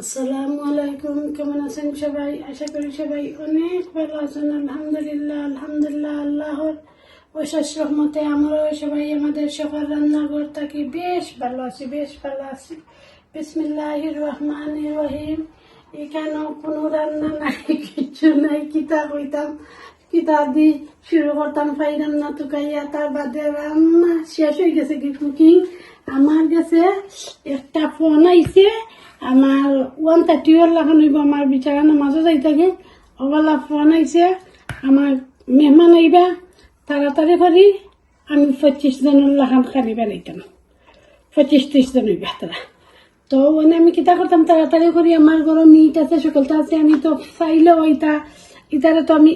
আসসালামু আলাইকুম কেমন আছেন সবাই? আশা করি সবাই অনেক ভালো আছেন। আলহামদুলিল্লাহ আলহামদুলিল্লাহ, আল্লাহর অশেষ রহমতে আমরাও সবাই আমাদের সকাল রান্নাঘর থাকি বেশ ভালো আছি, বেশ ভালো আছি। বিসমিল্লাহ রহমান রহিম। এখানেও কোনো রান্না নাই, কিছু নাই কিতা কইতাম কিতা দি শুরু করতাম পাইলাম না তুকাইয়া তার বাদে রান্না শেষ হয়ে গেছে কি কুকিং আমার কাছে একটা ফোন আইছে, আমার ওয়ান থার্টি ওর লাগানো হইব, আমার বিচারা নামাজও যাই থাকে ওবেলা ফোন আইছে, আমার মেহমান আইবা, তাড়াতাড়ি করি, আমি পঁচিশ জনের লাগান খালি বানাইতাম। পঁচিশ ত্রিশ জন হইবা তারা। তো মানে আমি কিতা করতাম, তাড়াতাড়ি করি, আমার ঘরে মিট আছে, সকলটা আছে, আমি তো চাইলেও ইটা ইটারে তো আমি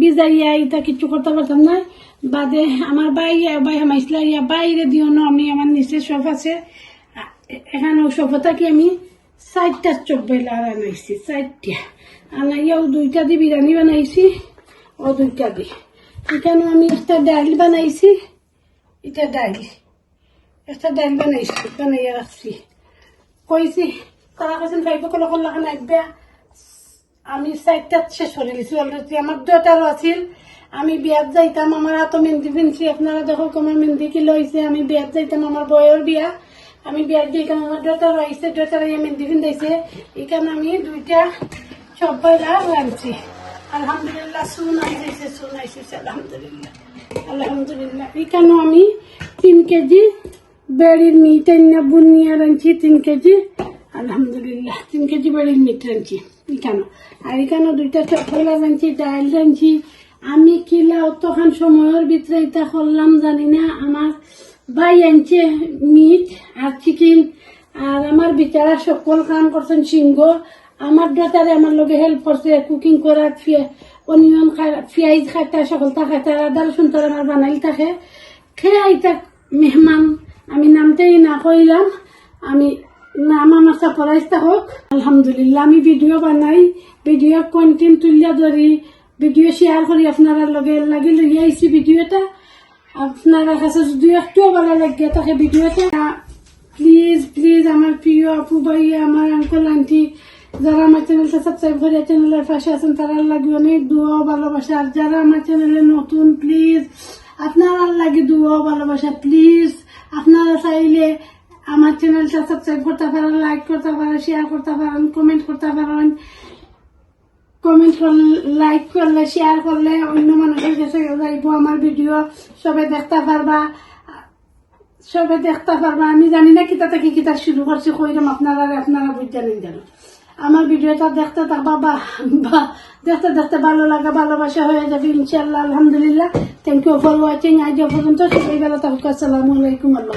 বিজাইয়া কিছু করতে পারতাম না। বাদে আমার বাই বাই ইয়া বাইরে দিও না, আমি আমার নিচে সব আছে। এখানে সফতা কি আমি চারটা চোখ বেলা আনাইছি, চারটা। আনাইয়াও দুইটা দি বিরিয়ানি বানাইছি, ও দুইটা দি এখানে আমি একটা ডাইল বানাইছি, এটা ডাইল। একটা ডাইল বানাইছি, বানাইয়া রাখছি। কইছি, তারা কাছে ভাইব কল কল লাগান একবা আমি চারটাত শেষ করে গেছি অলরেডি আমার দুটারও আছিল। আমি বিয়াত যাইতাম, আমার হাত মেহেন্দি পিনছি আপনারা দেখো আমার মেহেন্দি কি লইছে আমি বিয়াত যাইতাম আমার বয়ের বিয়া। আমি বিয়াত যাইতাম আমার দুটারও আইসে দুটার ইয়ে মেহেন্দি পিন্ধাইছে। এখানে আমি দুইটা সবাই রাঁধছি আলহামদুলিল্লাহ সুন আইসেছে সুন আইসেছে আলহামদুলিল্লাহ। আলহামদুলিল্লাহ। এখানেও আমি তিন কেজি বেড়ির মিট বুনিয়া রাঁধছি তিন কেজি। আলহামদুলিল্লাহ, তিন কেজি বেড়ির মিট রাঁধছি এখানে আর এখানে দুইটা চকলা রাঁধছি ডাল রাঁধছি আমি কিলা অতখান সময়ের ভিতরে এটা করলাম জানি না। আমার ভাই আনছে মিট আর চিকেন, আর আমার বিচারা সকল কাম করছেন সিংহ। আমার ডটারে আমার লগে হেল্প করছে কুকিং করার অনিয়ন পিঁয়াজ খাইতা সকলটা খাইতা আদা রসুন তার আমার বানাইল থাকে। খেয়ে আইতা মেহমান, আমি নামতেই না কইলাম। আমি নাম আমার সাপরাইজটা হোক। আলহামদুলিল্লাহ, আমি ভিডিও বানাই। ভিডিও কন্টেন্ট তুলিয়া ধরি। ভিডিও শেয়ার করি আপনারা লগে। লাগি লইয়া আইছি ভিডিওটা। আপনারা কাছে যদি একটুও ভালো লাগে তাকে ভিডিওটা প্লিজ প্লিজ আমার প্রিয় আপু, ভাই, আমার আঙ্কল আন্টি যারা আমার চ্যানেলটা সাবস্ক্রাইব করে চ্যানেলের পাশে আছেন, তারা লাগে অনেক দুয়া ভালোবাসা। আর যারা আমার চ্যানেলে নতুন প্লিজ আপনারা লাগে দুয়া ভালোবাসা প্লিজ আপনারা চ্যানেলটা সাবস্ক্রাইব করতে পারেন লাইক করতে পারেন শেয়ার করতে পারেন কমেন্ট করতে পারেন। কমেন্ট করলে লাইক করলে শেয়ার করলে অন্য মানুষের কাছে যাইব, আমার ভিডিও সবে দেখতে পারবা। সবে দেখতে পারবা, আমি জানি না কিতা থেকে কিতা শুরু করছি কইরাম আপনারা আপনারা বুঝতে নেই জানো। আমার ভিডিওটা দেখতে থাকবা, বা দেখতে দেখতে ভালো লাগা, ভালোবাসা হয়ে যাবে ইনশাল্লাহ আলহামদুলিল্লাহ। থ্যাংক ইউ ফর ওয়াচিং আজ পর্যন্ত সবাই ভালো থাকুক, আসসালামু আলাইকুম, আল্লাহ